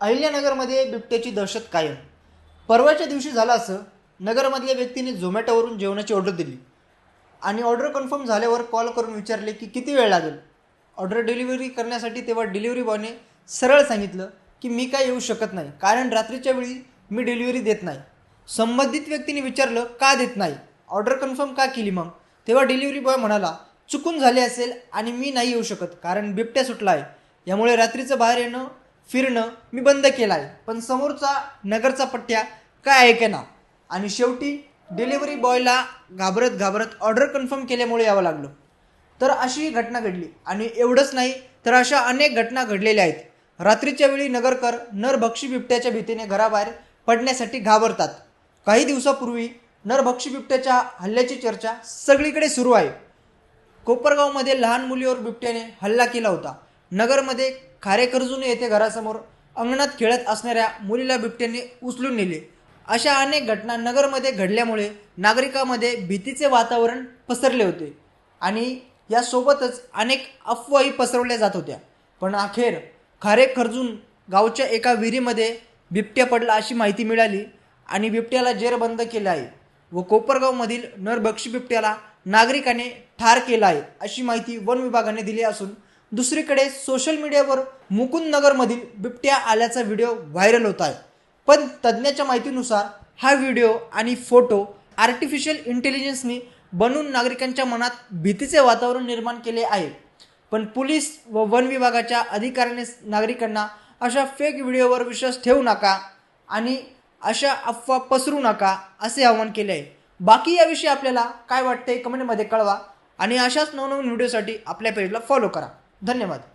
अहिल्यानगरमध्ये बिबट्याची दहशत कायम. परवाच्या दिवशी झालं असं नगरमधल्या व्यक्तीने झोमॅटोवरून जेवणाची ऑर्डर दिली. आणि ऑर्डर कन्फर्म झाल्यावर कॉल करून विचारले की किती वेळ लागेल? ऑर्डर डिलिव्हरी करण्यासाठी तेव्हा डिलिव्हरी बॉयने सरळ सांगितलं की मी काय येऊ शकत नाही कारण रात्रीच्या वेळी मी डिलिव्हरी देत नाही. संबंधित व्यक्तीने विचारलं का देत नाही? ऑर्डर कन्फर्म का केली मग? तेव्हा डिलिव्हरी बॉय म्हणाला चुकून झाले असेल आणि मी नाही येऊ शकत कारण बिबट्या सुटला आहे. यामुळे रात्रीचं बाहेर येणं फिरणं मी बंद केलं आहे पण समोरचा नगरचा पट्ट्या काय ऐकेना आणि शेवटी डिलिव्हरी बॉयला घाबरत घाबरत ऑर्डर कन्फर्म केल्यामुळे यावं लागलं. तर अशी ही घटना घडली. आणि एवढंच नाही तर अशा अनेक घटना घडलेल्या आहेत. रात्रीच्या वेळी नगरकर नरभक्षी बिबट्याच्या भीतीने घराबाहेर पडण्यासाठी घाबरतात. काही दिवसापूर्वी नरभक्षी बिबट्याच्या हल्ल्याची चर्चा सगळीकडे सुरू आहे. कोपरगावमध्ये लहान मुलीवर बिबट्याने हल्ला केला होता. नगरमध्ये खारेकर्जुने येथे घरासमोर अंगणात खेळत असणाऱ्या मुलीला बिबट्याने उचलून नेले. अशा अनेक घटना नगरमध्ये घडल्यामुळे नागरिकांमध्ये भीतीचे वातावरण पसरले होते आणि यासोबतच अनेक अफवाही पसरवल्या जात होत्या. पण अखेर खारे खर्जून गावच्या एका विहिरीमध्ये बिबट्या पडला अशी माहिती मिळाली आणि बिबट्याला जेरबंद केलं आहे व कोपरगावमधील नरभक्षी बिबट्याला नागरिकाने ठार केला आहे अशी माहिती वन विभागाने दिली असून दुसरीकडे सोशल मीडियावर मुकुंदनगरमधील बिबट्या आल्याचा व्हिडिओ व्हायरल होत आहे. पण तज्ज्ञाच्या माहितीनुसार हा व्हिडिओ आणि फोटो आर्टिफिशियल इंटेलिजन्सनी बनवून नागरिकांच्या मनात भीतीचे वातावरण निर्माण केले आहे. पण पोलीस व वन विभागाच्या अधिकाऱ्याने नागरिकांना अशा फेक व्हिडिओवर विश्वास ठेवू नका आणि अशा अफवा पसरू नका असे आवाहन केले आहे. बाकी याविषयी आपल्याला काय वाटते कमेंटमध्ये कळवा आणि अशाच नवनवीन व्हिडिओसाठी आपल्या पेजला फॉलो करा. धन्यवाद.